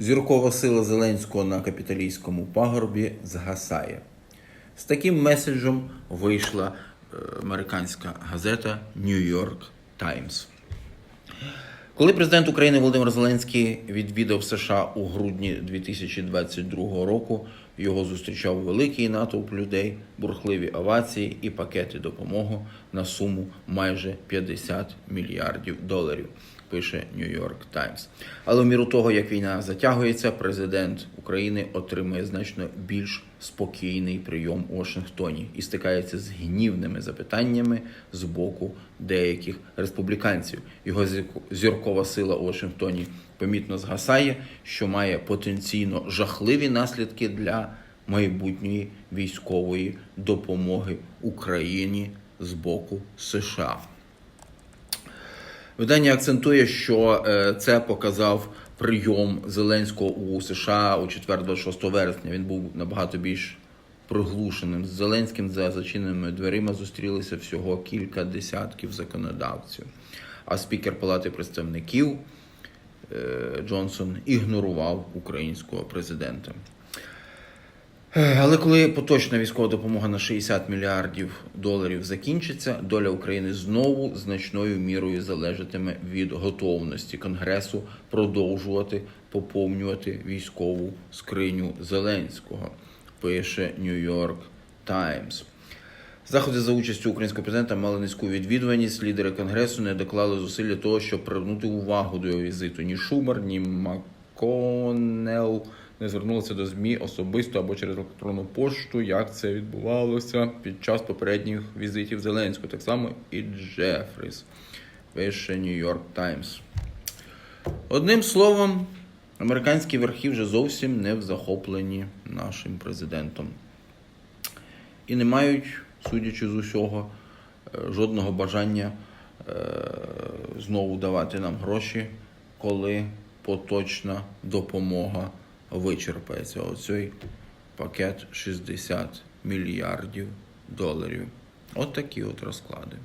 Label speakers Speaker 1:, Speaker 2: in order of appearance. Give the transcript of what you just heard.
Speaker 1: Зіркова сила Зеленського на капіталійському пагорбі згасає. З таким меседжем вийшла е, американська газета New York Times. Коли президент України Володимир Зеленський відвідав США у грудні 2022 року, його зустрічав великий натовп людей, бурхливі овації і пакети допомоги на суму майже 50 мільярдів доларів. Пише New York Times. Але в міру того, як війна затягується, президент України отримує значно більш спокійний прийом у Вашингтоні і стикається з гнівними запитаннями з боку деяких республіканців. Його зіркова сила у Вашингтоні помітно згасає, що має потенційно жахливі наслідки для майбутньої військової допомоги Україні з боку США. Видання акцентує, що е, це показав прийом Зеленського у США у четвер 26 вересня. Він був набагато більш приглушеним. З Зеленським за зачиненими дверима зустрілися всього кілька десятків законодавців. А спікер Палати представників е, Джонсон ігнорував українського президента. Е, Але коли поточна військова допомога на 60 мільярдів доларів закінчиться, доля України знову значною мірою залежатиме від готовності Конгресу продовжувати поповнювати військову скриню Зеленського, пише York Times. Заходи за участю українського президента мали низьку відвідуваність. Лідери конгресу не доклали зусиль для того, щоб привернути увагу до його візиту. Ні Шумер, ні Маконел не звернулися до ЗМІ особисто або через електронну пошту, як це відбувалося під час попередніх візитів Зеленського. Так само і Джефріс, пише York Times. Одним словом, американські верхи вже зовсім не в захопленні нашим президентом і не мають, судячи з усього, е, жодного бажання е, знову давати нам гроші, коли поточна допомога вичерпається. Оцей пакет 60 мільярдів доларів. От такі от розклади.